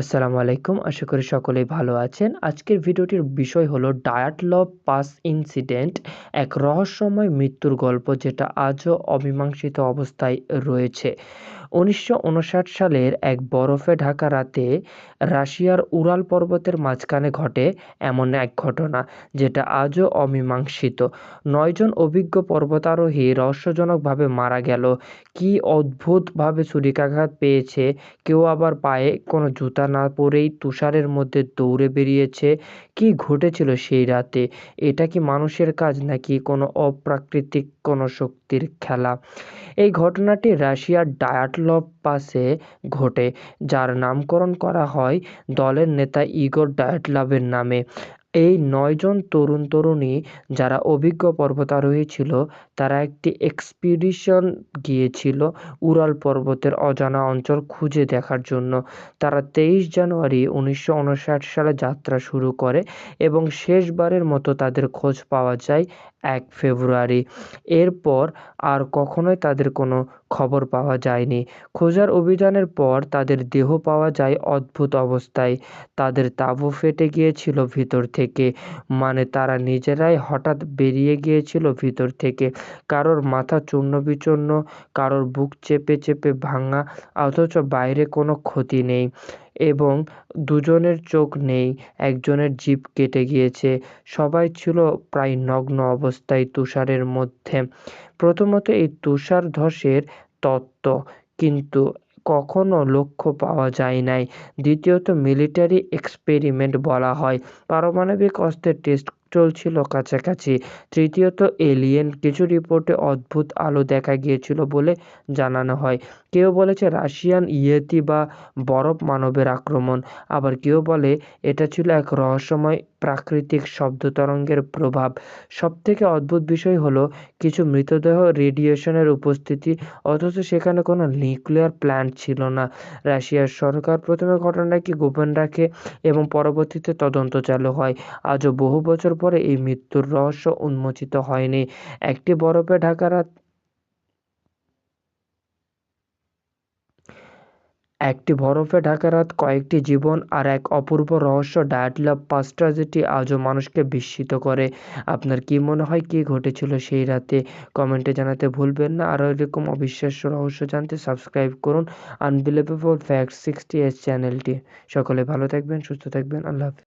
আসসালামু আলাইকুম। আশা করি সকলেই ভালো আছেন। আজকের ভিডিওটির বিষয় হলো ডায়াটলভ পাস ইনসিডেন্ট, এক রহস্যময় মৃত্যুর গল্প যেটা আজও অমীমাংসিত অবস্থায় রয়েছে। উনিশশো উনষাট সালের এক বরফে ঢাকা রাতে রাশিয়ার উরাল পর্বতের মাঝখানে ঘটে এমন এক ঘটনা, যেটা আজও অমীমাংসিত। নয়জন অভিজ্ঞ পর্বতারোহী রহস্যজনকভাবে মারা গেল। কি অদ্ভুতভাবে ছুরিকাঘাত পেয়েছে, কেউ আবার পায়ে কোনো জুতা না পরেই তুষারের মধ্যে দৌড়ে বেরিয়েছে, কি ঘটেছিল সেই রাতে? এটা কি মানুষের কাজ নাকি কোনো অপ্রাকৃতিক কোনো শক্তির খেলা? এই ঘটনাটি রাশিয়ার ডায়াটলভ পাসে ঘটে যার নামকরণ করা হয় দলের নেতা ইগোর ডায়াটলভের নামে। এই নয়জন তরুণ তরুণী যারা অভিজ্ঞ পর্বতারোহী ছিল, তারা একটি এক্সপিডিশন গিয়েছিল উরাল পর্বতের অজানা অঞ্চল খুঁজে দেখার জন্য। তারা তেইশ জানুয়ারি উনিশশো উনষাট সালে যাত্রা শুরু করে এবং শেষবারের মতো তাদের খোঁজ পাওয়া যায় এক ফেব্রুয়ারি। এরপর আর কখনোই তাদের কোনো খবর পাওয়া যায়নি। খোঁজার অভিযানের পর তাদের দেহ পাওয়া যায় অদ্ভুত অবস্থায়। তাদের তাঁবু ফেটে গিয়েছিল ভিতর থেকে। মানে তারা নিজেরাই হঠাৎ বেরিয়ে গিয়েছিল ভিতর থেকে। কারোর মাথা চূর্ণ বিচূর্ণ, কারোর বুক চেপে চেপে ভাঙা, অথচ বাইরে কোনো ক্ষতি নেই এবং দুজনের চোখ নেই, একজনের জিভ কেটে গিয়েছে। সবাই ছিল প্রায় নগ্ন অবস্থায় তুষারের মধ্যে। প্রথমত এই তুষার ধসের তত্ত্ব, কিন্তু কখনো লক্ষ্য পাওয়া যায় নাই। দ্বিতীয়ত মিলিটারি এক্সপেরিমেন্ট বলা হয়। পারমাণবিক অস্ত্রের টেস্ট চলছিল কাছাকাছি। তৃতীয়ত, এলিয়েন কিছু রিপোর্টে অদ্ভুত আলো দেখা গিয়েছিল বলে জানানো হয়। কেউ বলেছে রাশিয়ান ইয়েতি বা বরফ মানবের আক্রমণ। আবার কেউ বলে এটা ছিল এক রহস্যময় প্রাকৃতিক শব্দ তরঙ্গের প্রভাব। সবথেকে অদ্ভুত বিষয় হলো কিছু মৃতদেহ রেডিয়েশনের উপস্থিতি, অথচ সেখানে কোনো নিউক্লিয়ার প্ল্যান্ট ছিল না। রাশিয়ার সরকার প্রথমে ঘটনাকে গোপন রাখে এবং পরবর্তীতে তদন্ত চালু হয়। আজও বহু বছর পরে এই মৃত্যুর রহস্য উন্মোচিত হয়নি। একটি বরফে ঢাকা রাত একটি বরফে ঢাকা রাত কয়েকটি জীবন আর এক অপূর্ব রহস্য ডায়াটলাভ পাস ট্র্যাজেডি আজও মানুষকে বিস্মিত করে। আপনার কি মনে হয় কি ঘটেছিল সেই রাতে? কমেন্টে জানাতে ভুলবেন না। আরও এরকম অবিশ্বাস্য রহস্য জানতে সাবস্ক্রাইব করুন আনবিলিভেবল ফ্যাক্ট সিক্সটি এস চ্যানেলটি। সকলে ভালো থাকবেন, সুস্থ থাকবেন। আল্লাহ হাফিজ।